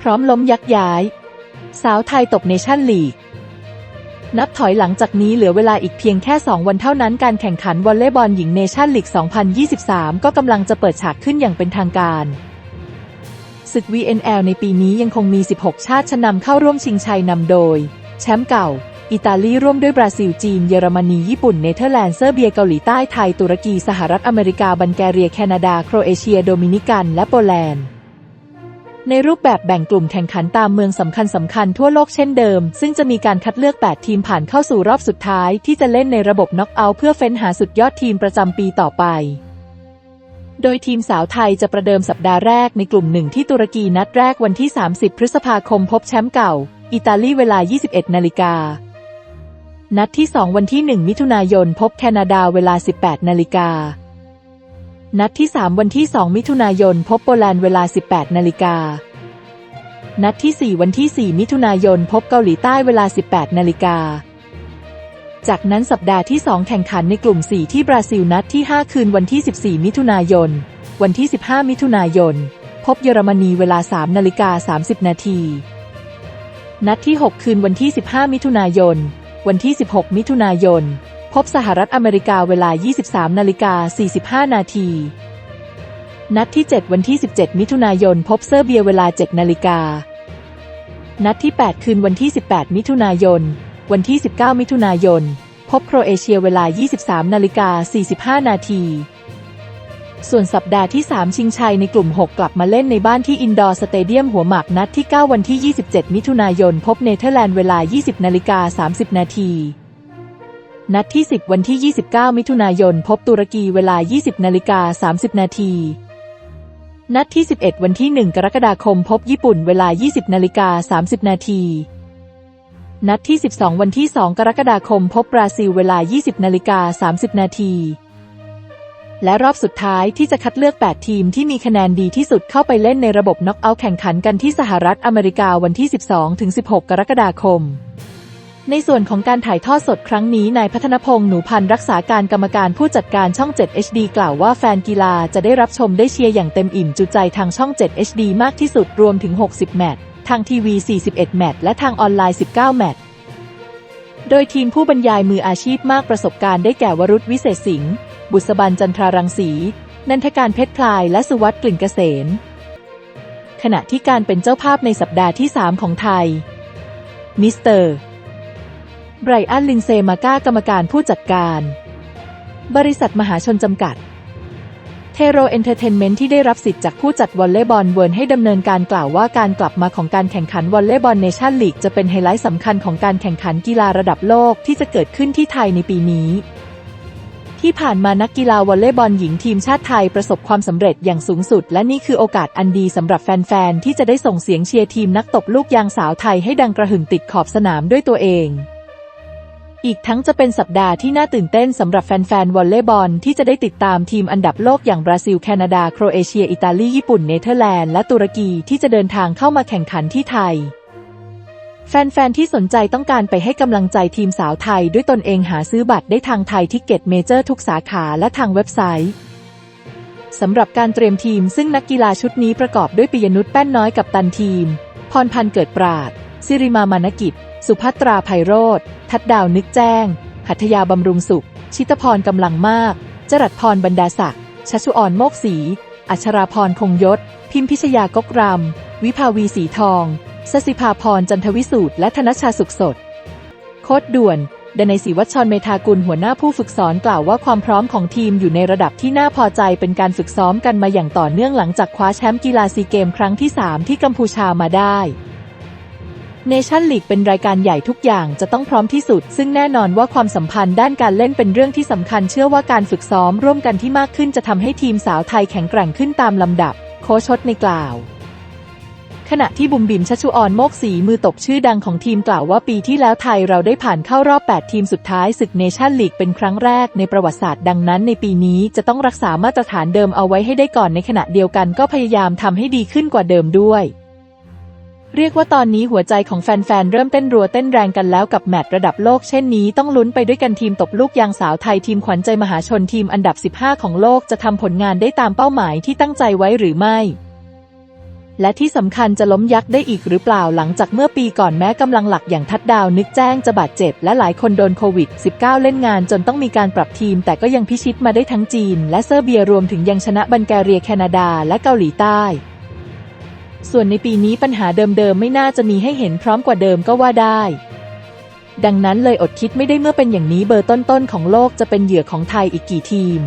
พร้อมล้มยักย้าย สาวไทยตกเนชั่นลีก นับถอยหลังจากนี้เหลือเวลาอีกเพียงแค่ 2 วันเท่านั้นการแข่งขันวอลเลย์บอลหญิงเนชั่นลีก 2023 ก็กำลังจะเปิดฉากขึ้นอย่างเป็นทางการศึก VNL ในปีนี้ยังคงมี 16 ชาติชนนำเข้าร่วมชิงชัยนำโดย แชมป์เก่า อิตาลีร่วมด้วยบราซิล จีน เยอรมนี ญี่ปุ่น เนเธอร์แลนด์ เซอร์เบีย เกาหลีใต้ ไทย ตุรกี สหรัฐอเมริกา บัลแกเรีย แคนาดา โครเอเชีย โดมินิกัน และโปแลนด์ ในรูปแบบแบ่งกลุ่มแข่งขันตามเมืองสำคัญสำคัญทั่วโลกเช่นเดิม ซึ่งจะมีการคัดเลือก 8 ทีมผ่านเข้าสู่รอบสุดท้าย ที่จะเล่นในระบบน็อกเอาท์เพื่อเฟ้นหาสุดยอดทีมประจำปีต่อไป โดยทีมสาวไทยจะประเดิมสัปดาห์แรกในกลุ่มหนึ่งที่ตุรกีนัดแรกวันที่ 30 พฤษภาคมพบแชมป์เก่า อิตาลีเวลา 21 นาฬิกา นัดที่ 2 วันที่ 1 มิถุนายน พบแคนาดาเวลา 18 นาฬิกา นัดที่ 3 วันที่ 2 มิถุนายน พบโปแลนด์เวลา 18 นาฬิกา นัดที่ 4 วันที่ 4 มิถุนายน พบเกาหลีใต้เวลา 18 นาฬิกา จากนั้นสัปดาห์ที่ 2 แข่งขันในกลุ่ม 4 ที่บราซิลนัดที่ 5 คืนวันที่ 14 มิถุนายน วันที่ 15 มิถุนายน พบเยอรมนีเวลา 3 นาฬิกา 30 นาที นัดที่ 6 คืนวันที่ 15 มิถุนายน วันที่ 16 มิถุนายน พบสหรัฐอเมริกาเวลา 23 นาฬิกา 45 นาที นัดที่ 7 วันที่ 17 มิถุนายน พบเซอร์เบียเวลา 7 นาฬิกา นัดที่ 8 คืนวันที่ 18 มิถุนายน วันที่ 19 มิถุนายน พบโครเอเชียเวลา 23 นาฬิกา 45 นาที ส่วนสัปดาห์ที่ 3 ชิงชัยในกลุ่ม 6 กลับมาเล่นในบ้านที่อินดอร์สเตเดียมหัวหมากนัดที่ 9 วันที่ 27 มิถุนายน พบเนเธอร์แลนด์เวลา 20 นาฬิกา 30 นาที นัดที่ 10 วันที่ 29 มิถุนายน พบตุรกีเวลา 20นาฬิกา30 นาที นัดที่ 11 วันที่ 1 กรกฎาคม พบญี่ปุ่นเวลา 20นาฬิกา30 นาที นัดที่ 12 วันที่ 2 กรกฎาคม พบบราซิลเวลา 20นาฬิกา30 นาที และรอบสุดท้ายที่จะคัดเลือก 8 ทีมที่มีคะแนนดีที่สุดเข้าไปเล่นในระบบน็อกเอาท์แข่งขันกันที่สหรัฐอเมริกาวันที่ 12-16 กรกฎาคม ในส่วนของการถ่ายทอดสดครั้งนี้นายพัฒนพงษ์หนูพันธ์รักษาการกรรมการผู้จัดการช่อง 7 HD กล่าวว่าแฟนกีฬาจะได้รับชมได้เชียร์อย่างเต็มอิ่มจุใจทางช่อง 7 HD มากที่สุดรวมถึง 60 แมตช์ทางทีวี 41 แมตช์และทางออนไลน์ 19 แมตช์โดยทีมผู้บรรยายมืออาชีพมากประสบการณ์ได้แก่วรุษวิเศษสิงห์บุษบันจันทรารังสี นันทการเพชรพลายและสุวัตกลิ่นเกษมขณะที่การเป็นเจ้าภาพในสัปดาห์ที่ 3 ของไทยมิสเตอร์ ไบรอัน ลินเซมาก้ากรรมการผู้จัดการ บริษัทมหาชนจำกัด เทโรเอนเตอร์เทนเมนต์ที่ได้รับสิทธิ์จากผู้จัดวอลเลย์บอลเวิร์นให้ดำเนินการกล่าวว่าการกลับมาของการแข่งขันวอลเลย์บอลเนชั่นลีกจะเป็นไฮไลท์สำคัญของการแข่งขันกีฬาระดับโลกที่จะเกิดขึ้นที่ไทยในปีนี้ที่ผ่านมานักกีฬาวอลเลย์บอลหญิงทีมชาติไทยประสบความสำเร็จอย่างสูงสุด และนี่คือโอกาสอันดีสำหรับแฟน ๆ ที่จะได้ส่งเสียงเชียร์ทีมนักตบลูกยางสาวไทยให้ดังกระหึ่มติดขอบสนามด้วยตัวเอง อีกทั้งจะเป็นสัปดาห์ที่น่าตื่นเต้นสำหรับแฟนๆวอลเลย์บอลที่จะได้ติดตามทีมอันดับโลกอย่างบราซิล แคนาดา โครเอเชีย อิตาลี ญี่ปุ่น เนเธอร์แลนด์ และตุรกีที่จะเดินทางเข้ามาแข่งขันที่ไทย แฟนๆ ที่สนใจต้องการไปให้กำลังใจทีมสาวไทยด้วยตนเองหาซื้อบัตรได้ทางไทยทิกเก็ตเมเจอร์ทุกสาขาและทางเว็บไซต์สำหรับการเตรียมทีมซึ่งนักกีฬาชุดนี้ประกอบด้วยปิยนุชแป้นน้อยกับตันทีม พรพันธ์เกิดปราด สิริมามานกิจ สุภัตราไพโรธ ทัดดาวนึกแจ้ง หัตยาบำรุงสุข ชิตพรกำลังมาก จรัสพรบรรดาศักดิ์ชัชุออนโมกศรีอัชราพรคงยศ พิมพิชยากกรำ วิภาวีสีทองสสิภาพรจันทวิสูตรและธนชาสุขสด โคดด่วนดนัยศรีวัชรเมธากุลหัวหน้าผู้ฝึกสอนกล่าวว่าความพร้อมของทีมอยู่ในระดับที่น่าพอใจเป็นการฝึกซ้อมกันมาอย่างต่อเนื่องหลังจากคว้าแชมป์กีฬาซีเกมครั้งที่ 3 ที่กัมพูชามาได้ เนชั่นลีกเป็นรายการใหญ่ทุกอย่างจะต้องพร้อมที่สุด ซึ่งแน่นอนว่าความสัมพันธ์ด้านการเล่นเป็นเรื่องที่สำคัญเชื่อว่าการฝึกซ้อมร่วมกันที่มากขึ้นจะทำให้ทีมสาวไทยแข็งแกร่งขึ้นตามลำดับ โค้ชชดในกล่าว ขณะที่บุมบิมชัชชุออนโมกศรีมือตบชื่อดังของทีมกล่าวว่าปีที่แล้วไทยเราได้ผ่านเข้ารอบ 8 ทีมสุดท้ายศึกเนชั่นลีกเป็นครั้งแรกในประวัติศาสตร์ดังนั้นในปีนี้จะต้องรักษามาตรฐานเดิมเอาไว้ให้ได้ก่อนในขณะเดียวกันก็พยายามทำให้ดีขึ้นกว่าเดิมด้วย เรียกว่าตอนนี้หัวใจของแฟนๆ เริ่มเต้นรัวเต้นแรงกันแล้วกับแมตช์ระดับโลกเช่นนี้ต้องลุ้นไปด้วยกันทีมตบลูกยางสาวไทยทีมขวัญใจมหาชนทีมอันดับ 15 ของโลกจะทำผลงานได้ตามเป้าหมายที่ตั้งใจไว้หรือไม่ และที่สำคัญจะล้มยักษ์ได้อีกหรือเปล่าหลังจากเมื่อปีก่อนแม้กำลังหลักอย่างทัดดาวนึกแจ้งจะบาดเจ็บและหลายคนโดนโควิด -19 เล่นงานจนต้องมีการปรับทีม แต่ก็ยังพิชิตมาได้ทั้งจีน และเซอร์เบียรวมถึงยังชนะบัลแกเรียแคนาดา และเกาหลีใต้ ส่วนในปีนี้ปัญหาเดิมๆไม่น่าจะมีให้เห็นพร้อมกว่าเดิมก็ว่าได้ ดังนั้นเลยอดคิดไม่ได้เมื่อเป็นอย่างนี้เบอร์ต้นๆของโลกจะเป็นเหยื่อของไทยอีกกี่ทีม